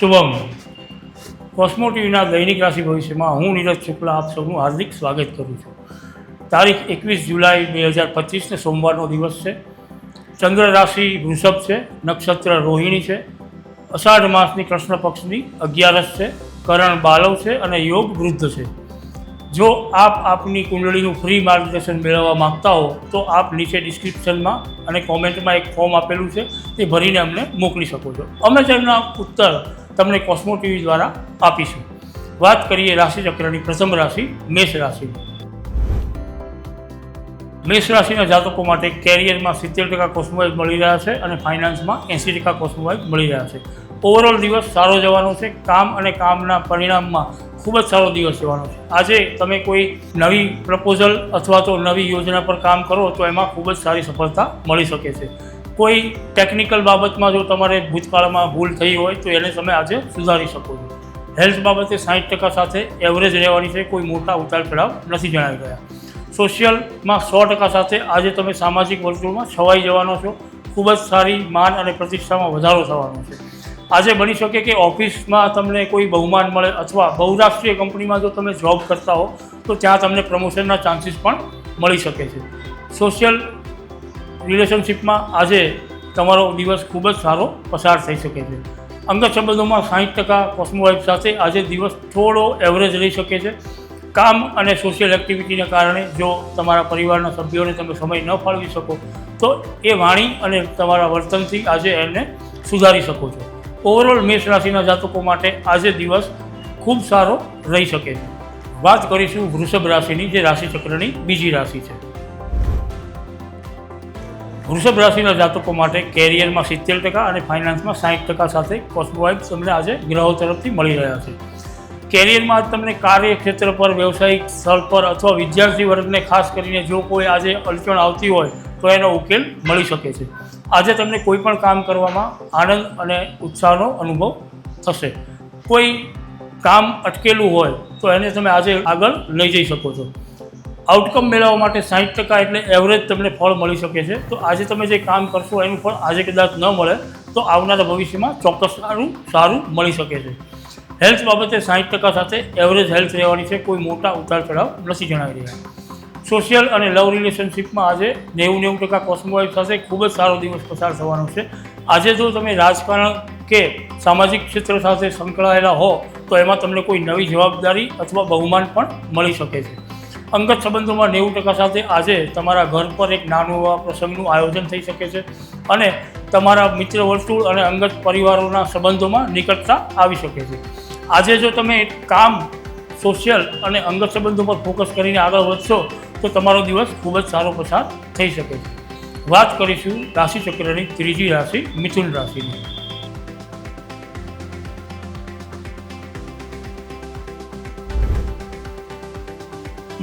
શુભમ. કોસ્મો ટીવીના દૈનિક રાશિ ભવિષ્યમાં હું નીરજ શુક્લા આપ સૌનું હાર્દિક સ્વાગત કરું છું. તારીખ એકવીસ જુલાઈ બે હજાર પચીસને સોમવારનો દિવસ છે. ચંદ્ર રાશિ વૃષભ છે, નક્ષત્ર રોહિણી છે. અષાઢ માસની કૃષ્ણ પક્ષની અગિયારસ છે, કરણ બાલવ છે અને યોગ વૃદ્ધ છે. જો આપ આપની કુંડળીનું ફ્રી માર્ગદર્શન મેળવવા માંગતા હો, તો આપ નીચે ડિસ્ક્રિપ્શનમાં અને કોમેન્ટમાં એક ફોર્મ આપેલું છે, તે ભરીને અમને મોકલી શકો છો. અમે તેમના ઉત્તર તમને કોસ્મો ટીવી દ્વારા આપીશું. વાત કરીએ રાશિચક્રની પ્રથમ રાશિ, મેષ રાશિ. મેષ રાશિના જાતકો માટે કેરિયરમાં સિત્તેર ટકા કોસ્મોવાઇઝ મળી રહ્યા છે અને ફાઇનાન્સમાં એંસી ટકા કોસ્મોવાઇઝ મળી રહ્યા છે. ઓવરઓલ દિવસ સારો જવાનો છે, કામ અને કામના પરિણામમાં ખૂબ જ સારો દિવસ જવાનો છે. આજે તમે કોઈ નવી પ્રપોઝલ અથવા તો નવી યોજના પર કામ કરો તો એમાં ખૂબ જ સારી સફળતા મળી શકે છે. કોઈ ટેકનિકલ બાબતમાં જો તમારે ભૂતકાળમાં ભૂલ થઈ હોય તો એને તમે આજે સુધારી શકો છો. હેલ્થ બાબતે સાઠ ટકા સાથે એવરેજ રહેવાની છે, કોઈ મોટા ઉતાર ચઢાવ નથી જણાવી ગયા સોશિયલમાં સો ટકા સાથે આજે તમે સામાજિક વર્તુળમાં છવાઈ જવાનો છો, ખૂબ જ સારી માન અને પ્રતિષ્ઠામાં વધારો થવાનો છે. આજે બની શકે કે ઓફિસમાં તમને કોઈ બહુમાન મળે અથવા બહુરાષ્ટ્રીય કંપનીમાં જો તમે જોબ કરતા હો, તો ત્યાં તમને પ્રમોશનના ચાન્સીસ પણ મળી શકે છે. સોશિયલ રિલેશનશિપમાં આજે તમારો દિવસ ખૂબ જ સારો પસાર થઈ શકે છે. અંગત સંબંધોમાં સાહીઠ ટકા કોસ્મોવાઇફ સાથે આજે દિવસ થોડો એવરેજ રહી શકે છે. કામ અને સોશિયલ એક્ટિવિટીને કારણે જો તમારા પરિવારના સભ્યોને તમે સમય ન ફાળવી શકો, તો એ વાણી અને તમારા વર્તનથી આજે એને સુધારી શકો છો. ઓવરઓલ મેષ રાશિના જાતકો માટે આજે દિવસ ખૂબ સારો રહી શકે છે. વાત કરીશું વૃષભ રાશિની, જે રાશિચક્રની બીજી રાશિ છે. વૃષભ રાશિના જાતકો માટે કેરિયરમાં સિત્તેર ટકા અને ફાઇનાન્સમાં સાઠ ટકા સાથે કોસ્મોવાઇફ તમને આજે ગ્રહો તરફથી મળી રહ્યા છે. કેરિયરમાં તમને કાર્યક્ષેત્ર પર, વ્યવસાયિક સ્થળ પર અથવા વિદ્યાર્થી વર્ગને ખાસ કરીને જો કોઈ આજે અડચણ આવતી હોય તો એનો ઉકેલ મળી શકે છે. આજે તમને કોઈ પણ કામ કરવામાં આનંદ અને ઉત્સાહનો અનુભવ થશે. કોઈ કામ અટકેલું હોય તો એને તમે આજે આગળ લઈ જઈ શકો છો. આઉટકમ મેળવવા માટે સાઠ ટકા એટલે એવરેજ તમને ફળ મળી શકે છે. તો આજે તમે જે કામ કરશો, એનું ફળ આજે કદાચ ન મળે, તો આવનારા ભવિષ્યમાં ચોક્કસ સારું સારું મળી શકે છે. હેલ્થ બાબતે સાઠ ટકા સાથે એવરેજ હેલ્થ રહેવાની છે, કોઈ મોટા ઉતાર ચઢાવ નથી જણાવી રહ્યા. સોશિયલ અને લવ રિલેશનશિપમાં આજે નેવું નેવું ટકા કોસ્મોવાઇફ સાથે ખૂબ જ સારો દિવસ પસાર થવાનો છે. આજે જો તમે રાજકારણ કે સામાજિક ક્ષેત્ર સાથે સંકળાયેલા હો, તો એમાં તમને કોઈ નવી જવાબદારી અથવા બહુમાન પણ મળી શકે છે. અંગત સંબંધોમાં નેવું ટકા સાથે આજે તમારા ઘર પર એક નાનું એવા પ્રસંગનું આયોજન થઈ શકે છે અને તમારા મિત્ર વર્તુળ અને અંગત પરિવારોના સંબંધોમાં નિકટતા આવી શકે છે. આજે જો તમે કામ સોશિયલ અને અંગત સંબંધો પર ફોકસ કરીને આગળ વધશો, તો તમારો દિવસ ખૂબ જ સારો પસાર થઈ શકે છે. વાત કરીશું રાશિચક્રની ત્રીજી રાશિ, મિથુન રાશિની.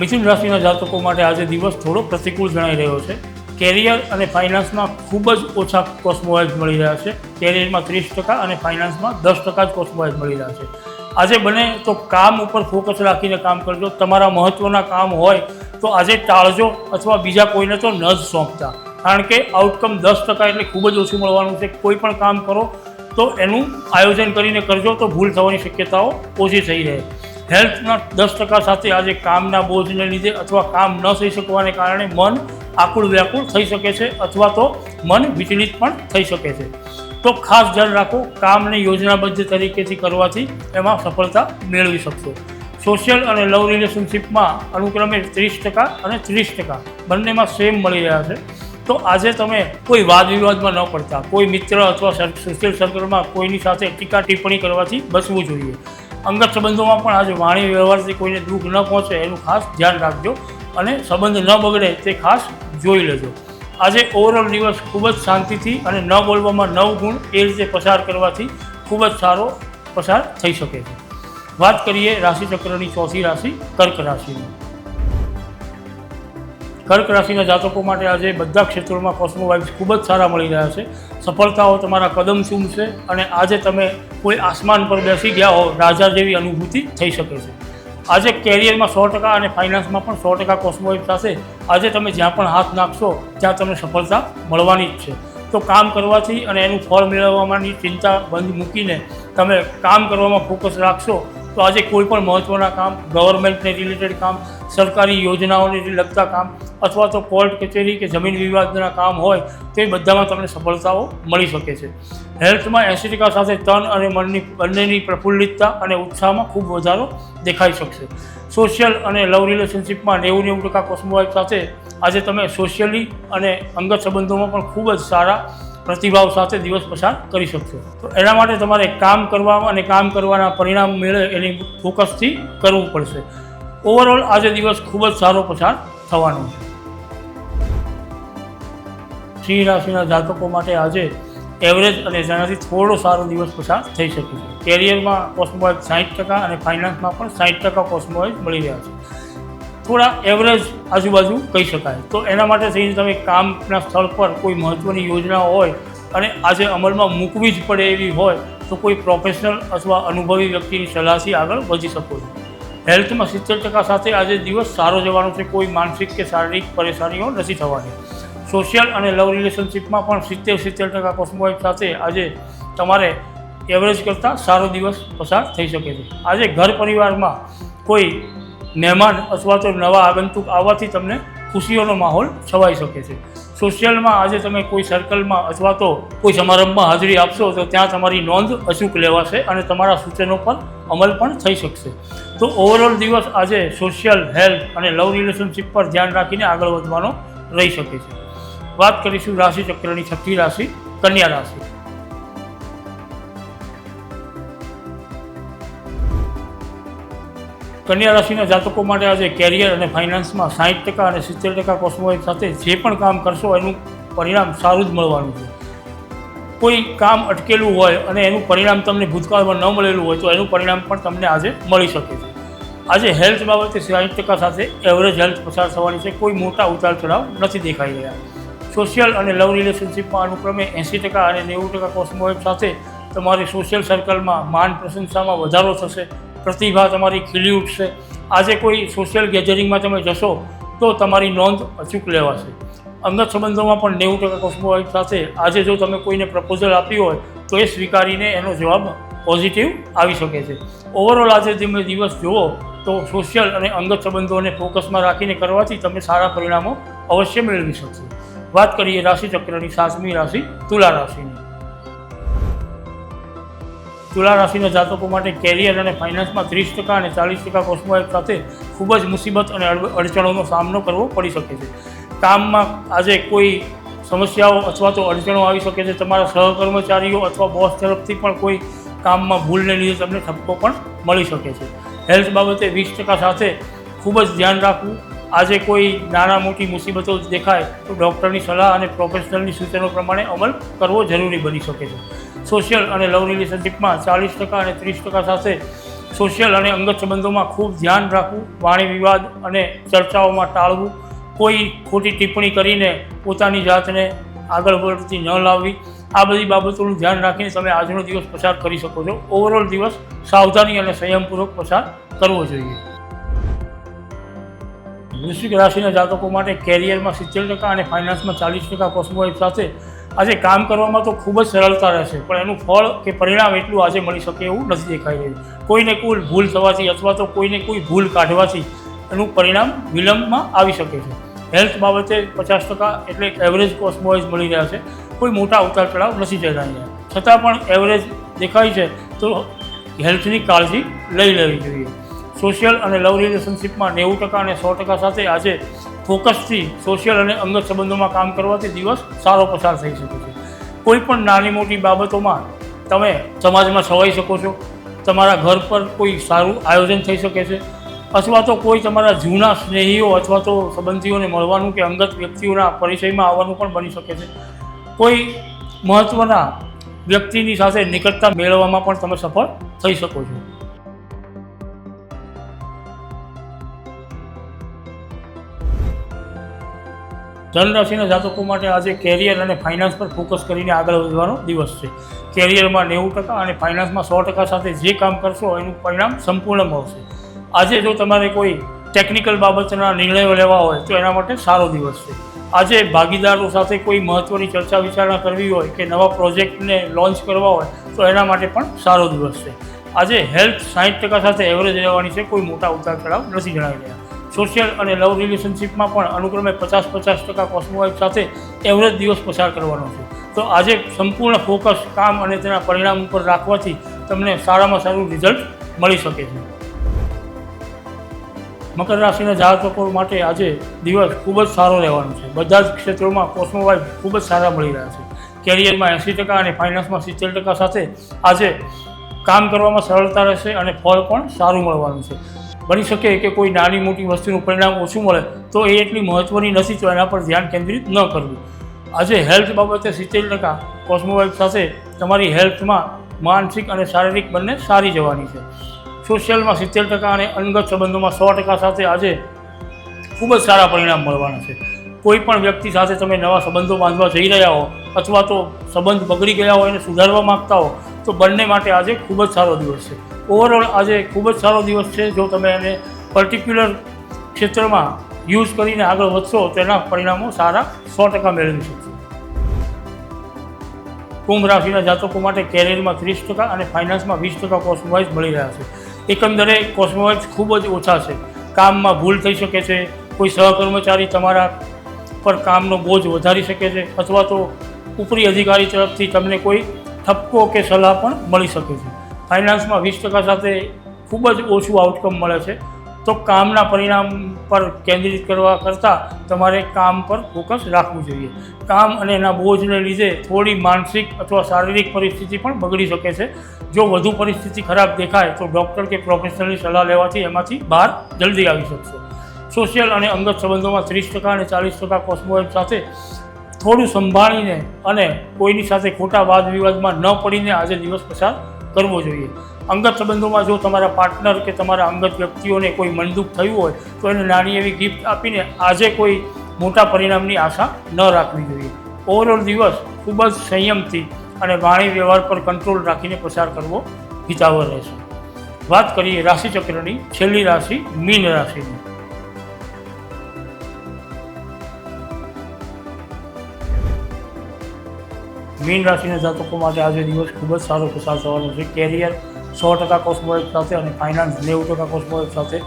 મિથુન રાશિના જાતકો માટે આજે દિવસ થોડો પ્રતિકૂળ જણાઈ રહ્યો છે. કેરિયર અને ફાઇનાન્સમાં ખૂબ જ ઓછા કોસ્મોવાઇઝ મળી રહ્યા છે. કેરિયરમાં ત્રીસ ટકા અને ફાઇનાન્સમાં દસ ટકા જ કોસ્મોવાઇઝ મળી રહ્યા છે. આજે બને તો કામ ઉપર ફોકસ રાખીને કામ કરજો. તમારા મહત્ત્વના કામ હોય તો આજે ટાળજો અથવા બીજા કોઈને તો ન જ સોંપતા. કારણ કે આઉટકમ દસ ટકા એટલે ખૂબ જ ઓછું મળવાનું છે. કોઈ પણ કામ કરો તો એનું આયોજન કરીને કરજો તો ભૂલ થવાની શક્યતાઓ ઓછી થઈ રહે. હેલ્થના દસ ટકા સાથે આજે કામના બોજને લીધે અથવા કામ ન થઈ શકવાને કારણે મન આકુળ વ્યાકુળ થઈ શકે છે અથવા તો મન વિચલિત પણ થઈ શકે છે. તો ખાસ ધ્યાન રાખો, કામને યોજનાબદ્ધ તરીકેથી કરવાથી એમાં સફળતા મેળવી શકશો. સોશિયલ અને લવ રિલેશનશિપમાં અનુક્રમે ત્રીસ ટકા અને ત્રીસ ટકા બંનેમાં સેમ મળી રહ્યા છે. તો આજે તમે કોઈ વાદ વિવાદમાં ન પડતા, કોઈ મિત્ર અથવા સોશિયલ સર્કલમાં કોઈની સાથે ટીકા ટિપ્પણી કરવાથી બચવું જોઈએ. અંગત સંબંધોમાં પણ આજે વાણી વ્યવહારથી કોઈને દુઃખ ન પહોંચે એનું ખાસ ધ્યાન રાખજો અને સંબંધ ન બગડે તે ખાસ જોઈ લેજો. આજે ઓવરઓલ દિવસ ખૂબ જ શાંતિથી અને ન બોલવામાં નવ ગુણ એ રીતે પસાર કરવાથી ખૂબ જ સારો પસાર થઈ શકે છે. વાત કરીએ રાશિચક્રની ચોથી રાશિ કર્ક રાશિની. કર્ક રાશિના જાતકો માટે આજે બધા ક્ષેત્રોમાં કોસ્મો વાઇબ્સ ખૂબ જ સારા મળી રહ્યા છે. સફળતાઓ તમારા કદમ ચૂમશે અને આજે તમે કોઈ આસમાન પર બેસી ગયા હો, રાજા જેવી અનુભૂતિ થઈ શકે છે. આજે કેરિયરમાં સો ટકા અને ફાઇનાન્સમાં પણ સો ટકા કોસ્મોવાઇફ થશે. આજે તમે જ્યાં પણ હાથ નાખશો, ત્યાં તમને સફળતા મળવાની જ છે. તો કામ કરવાથી અને એનું ફળ મેળવવાની ચિંતા બંધ મૂકીને તમે કામ કરવામાં ફોકસ રાખશો, તો આજે કોઈ પણ મહત્ત્વના કામ ગવર્મેન્ટને રિલેટેડ કામ સરકારી યોજનાઓને લગતા કામ અથવા તો કોર્ટ, કચેરી કે જમીન વિવાદના કામ હોય તે બધામાં તમને સફળતાઓ મળી શકે છે. હેલ્થમાં એંસી સાથે તન અને મનની, બંનેની પ્રફુલ્લિતતા અને ઉત્સાહમાં ખૂબ વધારો દેખાઈ શકશે. સોશિયલ અને લવ રિલેશનશિપમાં નેવું નેવું ટકા કોસ્મોવાઇફ સાથે આજે તમે સોશિયલી અને અંગત સંબંધોમાં પણ ખૂબ જ સારા પ્રતિભાવ સાથે દિવસ પસાર કરી શકશો. તો એના માટે તમારે કામ કરવા અને કામ કરવાના પરિણામ મેળવે એની ફોકસથી કરવું પડશે. ઓવરઓલ આજે દિવસ ખૂબ જ સારો પસાર થવાનો છે. સિંહ રાશિના જાતકો માટે આજે એવરેજ અને તેનાથી થોડો સારો દિવસ પસાર થઈ શકે છે. કેરિયરમાં કોસ્મોવાઇઝ સાઠ ટકા અને ફાઇનાન્સમાં પણ સાઠ ટકા કોસ્મોવાઇઝ મળી રહ્યા છે. થોડા એવરેજ આજુબાજુ કહી શકાય. તો એના માટે થઈને તમે કામના સ્થળ પર કોઈ મહત્ત્વની યોજના હોય અને આજે અમલમાં મૂકવી જ પડે એવી હોય, તો કોઈ પ્રોફેશનલ અથવા અનુભવી વ્યક્તિની સલાહથી આગળ વધી શકો છો. હેલ્થમાં સિત્તેર ટકા સાથે આજે દિવસ સારો જવાનો છે. કોઈ માનસિક કે શારીરિક પરેશાનીઓ નથી થવાની. સોશિયલ અને લવ રિલેશનશિપમાં પણ સિત્તેર સિત્તેર ટકા કોસ્મોવાઇફ સાથે આજે તમારે એવરેજ કરતાં સારો દિવસ પસાર થઈ શકે છે. આજે ઘર પરિવારમાં કોઈ મહેમાન અથવા તો નવા આગંતુક આવવાથી તમને ખુશીઓનો માહોલ છવાઈ શકે છે. સોશિયલમાં આજે તમે કોઈ સર્કલમાં અથવા તો કોઈ સમારંભમાં હાજરી આપશો તો ત્યાં તમારી નોંધ અચૂક લેવાશે અને તમારા સૂચનો પર અમલ પણ થઈ શકશે. તો ઓવરઓલ દિવસ આજે સોશિયલ હેલ્થ અને લવ રિલેશનશિપ પર ધ્યાન રાખીને આગળ વધવાનો રહી શકે છે. વાત કરીશું રાશિ ચક્રની છઠ્ઠી રાશિ, કન્યા રાશિ. કન્યા રાશિના જાતકો માટે આજે કેરિયર અને ફાઇનાન્સમાં સાઠ ટકા અને સિત્તેર ટકા કોસ્મોવાઇફ સાથે જે પણ કામ કરશો એનું પરિણામ સારું જ મળવાનું છે. કોઈ કામ અટકેલું હોય અને એનું પરિણામ તમને ભૂતકાળમાં ન મળેલું હોય તો એનું પરિણામ પણ તમને આજે મળી શકે છે. આજે હેલ્થ બાબતે સાહીઠ ટકા સાથે એવરેજ હેલ્થ પસાર થવાની છે. કોઈ મોટા ઉતાર ચઢાવ નથી દેખાઈ રહ્યા. સોશિયલ અને લવ રિલેશનશિપમાં અનુક્રમે એંસી ટકા અને નેવું ટકા કોસ્મોવાઇફ સાથે તમારી સોશિયલ સર્કલમાં માન પ્રશંસામાં વધારો થશે. પ્રતિભા તમારી ખીલી ઉઠશે. આજે કોઈ સોશિયલ ગેધરિંગમાં તમે જશો, તો તમારી નોંધ અચૂક લેવાશે. અંગત સંબંધોમાં પણ નેવું ટકા કોસ્મોવાઇફ સાથે. આજે જો તમે કોઈને પ્રપોઝલ આપ્યું હોય, તો એ સ્વીકારીને એનો જવાબ પોઝિટિવ આવી શકે છે. ઓવરઓલ આજે તમે દિવસ જુઓ, તો સોશિયલ અને અંગત સંબંધોને ફોકસમાં રાખીને કરવાથી તમે સારા પરિણામો અવશ્ય મેળવી શકશો. વાત કરીએ રાશિચક્રની સાતમી રાશિ, તુલા રાશિની. તુલા રાશિના જાતકો માટે કેરિયર અને ફાઇનાન્સમાં ત્રીસ ટકા અને ચાલીસ ટકા કોસ્મોવાઇફ સાથે ખૂબ જ મુસીબત અને અડચણોનો સામનો કરવો પડી શકે છે. કામમાં આજે કોઈ સમસ્યાઓ અથવા તો અડચણો આવી શકે છે. તમારા સહકર્મચારીઓ અથવા બોસ તરફથી પણ કોઈ કામમાં ભૂલને લીધે તમને ઠપકો પણ મળી શકે છે. હેલ્થ બાબતે વીસ ટકા સાથે ખૂબ જ ધ્યાન રાખવું આજે કોઈ નાના મોટી મુસીબતો દેખાય તો ડૉક્ટરની સલાહ અને પ્રોફેશનલની સૂચનો પ્રમાણે અમલ કરવો જરૂરી બની શકે છે. સોશિયલ અને લવ રિલેશનશીપમાં ચાલીસ ટકા અને ત્રીસ ટકા સાથે સોશિયલ અને અંગત સંબંધોમાં ખૂબ ધ્યાન રાખવું, વાણી વિવાદ અને ચર્ચાઓમાં ટાળવું, કોઈ ખોટી ટિપ્પણી કરીને પોતાની જાતને આગળ વધતી ન લાવવી, આ બધી બાબતોનું ધ્યાન રાખીને તમે આજનો દિવસ પસાર કરી શકો છો. ઓવરઓલ દિવસ સાવધાની અને સંયમપૂર્વક પસાર કરવો જોઈએ. વૃશ્ચિક રાશિના જાતકો માટે કેરિયરમાં સિત્તેર ટકા અને ફાઇનાન્સમાં ચાલીસ ટકા કોસ્મોવાઇફ સાથે આજે કામ કરવામાં તો ખૂબ જ સરળતા રહેશે, પણ એનું ફળ કે પરિણામ એટલું આજે મળી શકે એવું નથી દેખાઈ રહ્યું. કોઈને કોઈ ભૂલ થવાથી અથવા તો કોઈને કોઈ ભૂલ કાઢવાથી એનું પરિણામ વિલંબમાં આવી શકે છે. હેલ્થ બાબતે પચાસ ટકા એટલે એવરેજ કોસ્મોવાઇઝ મળી રહ્યા છે. કોઈ મોટા ઉતાર ચઢાવ નથી જઈ રહ્યા. છતાં પણ એવરેજ દેખાય છે તો હેલ્થની કાળજી લઈ લેવી જોઈએ. સોશિયલ અને લવ રિલેશનશિપમાં નેવું ટકા અને સો ટકા સાથે આજે ફોકસથી સોશિયલ અને અંગત સંબંધોમાં કામ કરવાથી દિવસ સારો પસાર થઈ શકે છે. કોઈ પણ નાની મોટી બાબતોમાં તમે સમાજમાં છવાઈ શકો છો, તમારા ઘર પર કોઈ સારું આયોજન થઈ શકે છે, અથવા તો કોઈ તમારા જૂના સ્નેહીઓ અથવા તો સંબંધીઓને મળવાનું કે અંગત વ્યક્તિઓના પરિચયમાં આવવાનું પણ બની શકે છે. કોઈ મહત્ત્વના વ્યક્તિની સાથે નિકટતા મેળવવામાં પણ તમે સફળ થઈ શકો છો. ધનરાશિના જાતકો માટે આજે કેરિયર અને ફાઇનાન્સ પર ફોકસ કરીને આગળ વધવાનો દિવસ છે. કેરિયરમાં નેવું ટકા અને ફાઇનાન્સમાં સો ટકા સાથે જે કામ કરશો એનું પરિણામ સંપૂર્ણ મળશે. આજે જો તમારે કોઈ ટેકનિકલ બાબતના નિર્ણયો લેવા હોય તો એના માટે સારો દિવસ છે. આજે ભાગીદારો સાથે કોઈ મહત્ત્વની ચર્ચા વિચારણા કરવી હોય કે નવા પ્રોજેક્ટને લોન્ચ કરવા હોય તો એના માટે પણ સારો દિવસ છે. આજે હેલ્થ સાહીઠ ટકા સાથે એવરેજ રહેવાની છે, કોઈ મોટા ઉતાર ચઢાવ નથી જણાવી રહ્યા. સોશિયલ અને લવ રિલેશનશિપમાં પણ અનુક્રમે પચાસ પચાસ ટકા કોસ્મોવાઇફ સાથે એવરેજ દિવસ પસાર કરવાનો છે. તો આજે સંપૂર્ણ ફોકસ કામ અને તેના પરિણામ ઉપર રાખવાથી તમને સારામાં સારું રિઝલ્ટ મળી શકે છે. મકર રાશિના જાતકો માટે આજે દિવસ ખૂબ જ સારો રહેવાનો છે. બધા જ ક્ષેત્રોમાં કોસ્મોવાઇફ ખૂબ જ સારા મળી રહ્યા છે. કેરિયરમાં એંસી ટકા અને ફાઇનાન્સમાં સિત્તેર ટકા સાથે આજે કામ કરવામાં સરળતા રહેશે અને ફળ પણ સારું મળવાનું છે. બની શકે કે કોઈ નાની મોટી વસ્તુનું પરિણામ ઓછું મળે તો એ એટલી મહત્ત્વની નથી તો એના પર ધ્યાન કેન્દ્રિત ન કરવું. આજે હેલ્થ બાબતે સિત્તેર ટકા કોસ્મોવાઇફ સાથે તમારી હેલ્થમાં માનસિક અને શારીરિક બંને સારી જવાની છે. સોશિયલમાં સિત્તેર ટકા અને અંગત સંબંધોમાં સો ટકા સાથે આજે ખૂબ જ સારા પરિણામ મળવાના છે. કોઈ પણ વ્યક્તિ સાથે તમે નવા સંબંધો બાંધવા જઈ રહ્યા હો અથવા તો સંબંધ બગડી ગયા હોય અને સુધારવા માગતા હો તો બંને માટે આજે ખૂબ જ સારો દિવસ છે. ઓવરઓલ આજે ખૂબ જ સારો દિવસ છે. જો તમે એને પર્ટિક્યુલર ક્ષેત્રમાં યુઝ કરીને આગળ વધશો તો એના પરિણામો સારા સો ટકા મેળવી શકશો. કુંભ રાશિના જાતકો માટે કેરિયરમાં ત્રીસ ટકા અને ફાઇનાન્સમાં વીસ ટકા કોસ્મોવાઇઝ મળી રહ્યા છે. એકંદરે કોસ્મોવાઇઝ ખૂબ જ ઓછા છે. કામમાં ભૂલ થઈ શકે છે. કોઈ સહકર્મચારી તમારા પર કામનો બોજ વધારી શકે છે અથવા તો ઉપરી અધિકારી તરફથી તમને કોઈ ઠપકો કે સલાહ પણ મળી શકે છે. ફાઇનાન્સમાં વીસ ટકા સાથે ખૂબ જ ઓછું આઉટકમ મળે છે. તો કામના પરિણામ પર કેન્દ્રિત કરવા કરતાં તમારે કામ પર ફોકસ રાખવું જોઈએ. કામ અને એના બોજને લીધે થોડી માનસિક અથવા શારીરિક પરિસ્થિતિ પણ બગડી શકે છે. જો વધુ પરિસ્થિતિ ખરાબ દેખાય તો ડૉક્ટર કે પ્રોફેશનલની સલાહ લેવાથી એમાંથી બહાર જલ્દી આવી શકશો. સોશિયલ અને અંગત સંબંધોમાં ત્રીસ ટકા અને ચાલીસ ટકા કોસ્મોએમ સાથે થોડું સંભાળીને અને કોઈની સાથે ખોટા વાદ વિવાદમાં ન પડીને આજે દિવસ પસાર કરવો જોઈએ. અંગત સંબંધોમાં જો તમારા પાર્ટનર કે તમારા અંગત વ્યક્તિઓને કોઈ મનદુખ થયું હોય, તો એને નાની એવી ગિફ્ટ આપીને આજે કોઈ મોટા પરિણામની આશા ન રાખવી જોઈએ. ઓવરઓલ દિવસ ખૂબ જ સંયમથી અને વાણી વ્યવહાર પર કંટ્રોલ રાખીને પસાર કરવો હિતાવહ રહેશે. વાત કરીએ રાશિચક્રની, છેલ્લી રાશિ મીન રાશિની. મીન રાશિના જાતકો માટે આજે દિવસ ખૂબ જ સારો પસાર થવાનો છે. કેરિયર સો ટકા કોસ્મોએક સાથે અને ફાઇનાન્સ નેવું ટકા કોસ્મોએક સાથે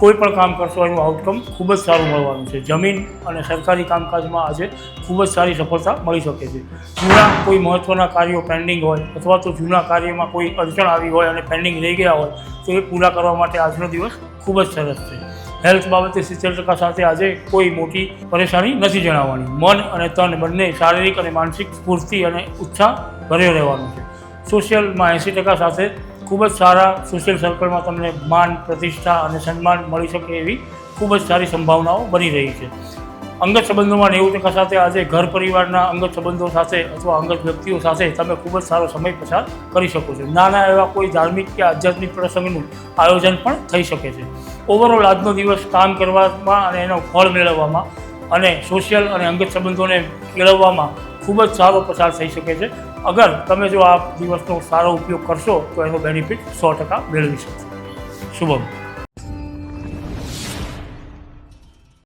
કોઈ પણ કામ કરશો એનું આઉટકમ ખૂબ જ સારું મળવાનું છે. જમીન અને સરકારી કામકાજમાં આજે ખૂબ જ સારી સફળતા મળી શકે છે. જૂના કોઈ મહત્ત્વના કાર્યો પેન્ડિંગ હોય અથવા તો જૂના કાર્યમાં કોઈ અડચણ આવી હોય અને પેન્ડિંગ રહી ગયા હોય તો એ પૂરા કરવા માટે આજનો દિવસ ખૂબ જ સરસ છે. હેલ્થ બાબતે સિત્તેર ટકા સાથે આજે કોઈ મોટી પરેશાની નથી જણાવવાની. મન અને તન બંને શારીરિક અને માનસિક સ્ફૂર્તિ અને ઉત્સાહ ભર્યો રહેવાનો છે. સોશિયલમાં એંસી ટકા સાથે ખૂબ જ સારા સોશિયલ સર્કલમાં તમને માન, પ્રતિષ્ઠા અને સન્માન મળી શકે એવી ખૂબ જ સારી સંભાવનાઓ બની રહી છે. અંગત સંબંધોમાં નેવું ટકા સાથે આજે ઘર પરિવારના અંગત સંબંધો સાથે અથવા અંગત વ્યક્તિઓ સાથે તમે ખૂબ જ સારો સમય પસાર કરી શકો છો. નાના એવા કોઈ ધાર્મિક કે આધ્યાત્મિક પ્રસંગનું આયોજન પણ થઈ શકે છે. ઓવરઓલ આજનો દિવસ કામ કરવામાં અને એનો ફળ મેળવવામાં અને સોશિયલ અને અંગત સંબંધોને કેળવવામાં ખૂબ જ સારો પસાર થઈ શકે છે. અગર તમે જો આ દિવસનો સારો ઉપયોગ કરશો તો એનો બેનિફિટ સો ટકા મેળવી શકશો. શુભમ.